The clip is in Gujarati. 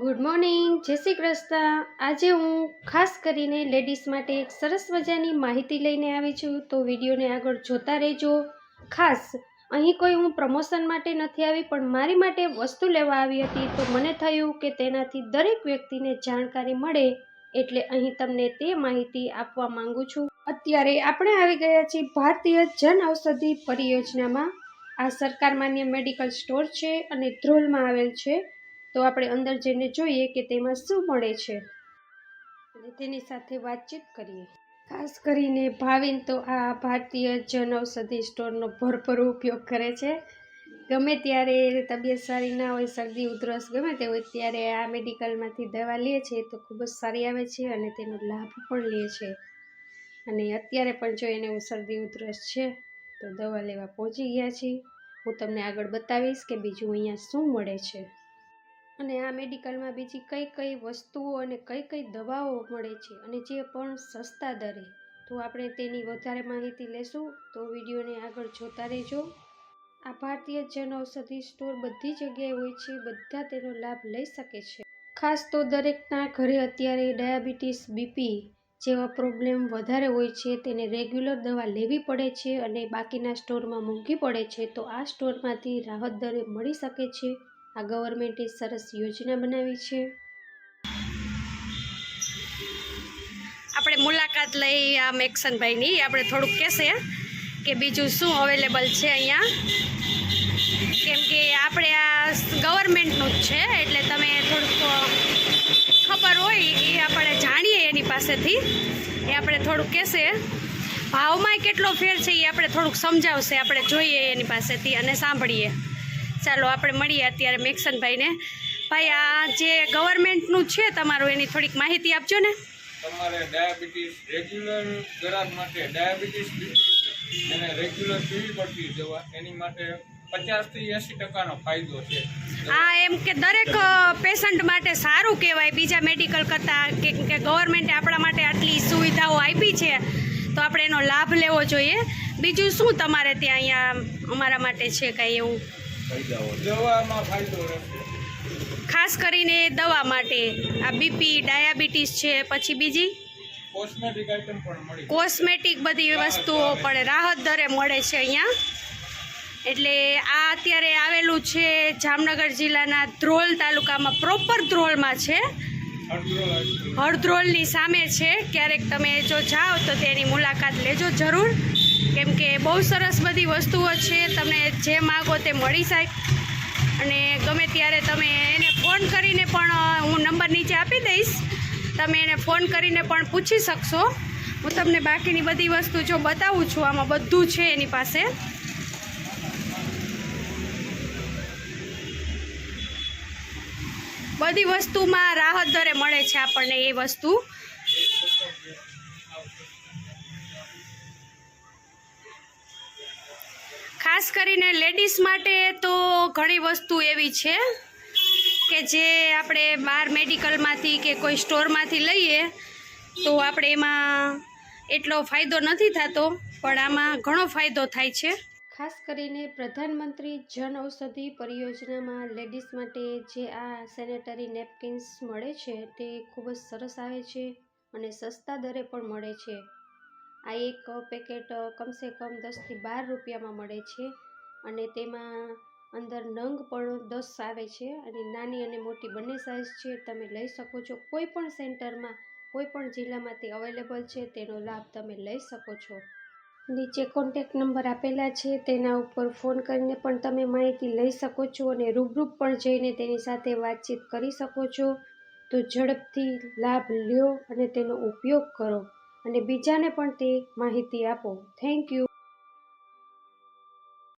ગુડ મોર્નિંગ, જય શ્રી કૃષ્ણ. આજે હું ખાસ કરીને લેડીઝ માટે એક સરસ મજાની માહિતી લઈને આવી છું, તો વિડીયોને આગળ જોતા રહેજો. ખાસ, અહીં કોઈ હું પ્રમોશન માટે નથી આવી, પણ મારી માટે વસ્તુ લેવા આવી હતી, તો મને થયું કે તેનાથી દરેક વ્યક્તિને જાણકારી મળે, એટલે અહીં તમને તે માહિતી આપવા માંગુ છું. અત્યારે આપણે આવી ગયા છીએ ભારતીય જન ઔષધિ પરિયોજનામાં. આ સરકાર માન્ય મેડિકલ સ્ટોર છે અને ધ્રોલમાં આવેલ છે. તો આપણે અંદર જઈને જોઈએ કે તેમાં શું મળે છે. અને તેની સાથે વાતચીત કરીએ. ખાસ કરીને ભાવિન તો આ ભારતીય જન ઔષધિ સ્ટોરનો ભરપૂર ઉપયોગ કરે છે. ગમે ત્યારે તબિયત સારી ના હોય, શરદી, ઉધરસ, ગમે તે હોય, ત્યારે આ મેડિકલમાંથી દવા લે છે તો ખૂબ જ સારી આવે છે અને તેનો લાભ પણ લે છે. અને અત્યારે પણ જો એને શરદી, ઉધરસ છે તો દવા લેવા પહોંચી ગયા છીએ. હું તમને આગળ બતાવીશ કે બીજું અહીંયા શું મળે છે. અને આ મેડિકલમાં બીજી કઈ કઈ વસ્તુઓ અને કઈ કઈ દવાઓ મળે છે અને જે પણ સસ્તા દરે. તો આપણે તેની વધારે માહિતી લેશું. તો વિડીયોને આગળ જોતા રહેજો. આ ભારતીય જન ઔષધિ સ્ટોર બધી જગ્યાએ હોય છે. બધા તેનો લાભ લઈ શકે છે. ખાસ તો દરેકના ઘરે અત્યારે ડાયાબિટીસ બીપી જેવા પ્રોબ્લેમ વધારે હોય છે, તેને રેગ્યુલર દવા લેવી પડે છે અને બાકીના સ્ટોરમાં મોંઘી પડે છે, તો આ સ્ટોરમાંથી રાહત દરે મળી શકે છે. આ ગવર્મેન્ટે સરસ યોજના બનાવી છે. આપણે મુલાકાત લઈ આ મેક્સનભાઈની આપણે થોડુંક કહેશે કે બીજું શું અવેલેબલ છે અહીંયા. કેમ કે આપણે આ ગવર્મેન્ટનું જ છે, એટલે તમે થોડુંક ખબર હોય એ આપણે જાણીએ એની પાસેથી. એ આપણે થોડુંક કહેશે. ભાવમાં કેટલો ફેર છે એ આપણે થોડુંક સમજાવશે, આપણે જોઈએ એની પાસેથી અને સાંભળીએ. ચાલો આપણે મળીએ અત્યારે મેક્સનભાઈને. ભાઈ આ જે ગવર્મેન્ટનું છે તમારું એની થોડીક માહિતી આપજો ને. તમારે ડાયાબિટીસ રેગ્યુલર ગ્રાહક માટે ડાયાબિટીસ એને રેગ્યુલર પીવી પડતી દવા એની માટે પચાસથી એંસી ટકાનો ફાયદો છે. આ એમ કે દરેક પેશન્ટ માટે સારું કહેવાય. બીજા મેડિકલ કરતાં કે કે ગવર્મેન્ટે આપણા માટે આટલી સુવિધાઓ આપી છે તો આપણે એનો લાભ લેવો જોઈએ. બીજું શું તમારે ત્યાં અહીંયા અમારા માટે છે કાંઈ એવું? દવામાં ફાયદો ખાસ કરીને દવા માટે. આ બીપી ડાયાબિટીસ છે પછી બીજી? કોસ્મેટિક આઇટમ પણ મળી કોસ્મેટિક બધી વસ્તુઓ પણ રાહત દરે મળે છે અહીંયા. એટલે આ અત્યારે આવેલું છે જામનગર જિલ્લાના ધ્રોલ તાલુકામાં. પ્રોપર ધ્રોલમાં છે. હળધ્રોલની હળદ્રોલની સામે છે. ક્યારેક તમે જો જાઓ તો તેની મુલાકાત લેજો જરૂર. કેમ કે બહુ સરસ બધી વસ્તુઓ છે તમને જે માગો તે મળી જાય. અને ગમે ત્યારે તમે એને ફોન કરીને પણ હું નંબર નીચે આપી દઈશ. તમે એને ફોન કરીને પણ પૂછી શકશો. હું તમને બાકીની બધી વસ્તુ જો બતાવું છું, આમાં બધું છે એની પાસે. બધી વસ્તુમાં રાહત દરે મળે છે આપણને એ વસ્તુ. ખાસ કરીને લેડીઝ માટે તો ઘણી વસ્તુ એવી છે કે જે આપણે બહાર મેડિકલમાંથી કે કોઈ સ્ટોરમાંથી લઈએ તો આપણે એમાં એટલો ફાયદો નથી થતો, પણ આમાં ઘણો ફાયદો થાય છે. ખાસ કરીને પ્રધાનમંત્રી જન ઔષધિ પરિયોજનામાં લેડીઝ માટે જે આ સેનેટરી નેપકિન્સ મળે છે તે ખૂબ જ સરસ આવે છે અને સસ્તા દરે પણ મળે છે. આ એક પેકેટ કમસે કમ દસથી બાર રૂપિયામાં મળે છે અને તેમાં અંદર નંગ પણ દસ આવે છે અને નાની અને મોટી બંને સાઇઝ છે. તમે લઈ શકો છો. કોઈ પણ સેન્ટરમાં, કોઈ પણ જિલ્લામાં તે અવેલેબલ છે, તેનો લાભ તમે લઈ શકો છો. નીચે કોન્ટેક્ટ નંબર આપેલા છે. તેના ઉપર ફોન કરીને પણ તમે માહિતી લઈ શકો છો અને રૂબરૂપ પણ જઈને તેની સાથે વાતચીત કરી શકો છો. તો ઝડપથી લાભ લ્યો અને તેનો ઉપયોગ કરો. અને બીજાને પણ તે માહિતી આપો. Thank you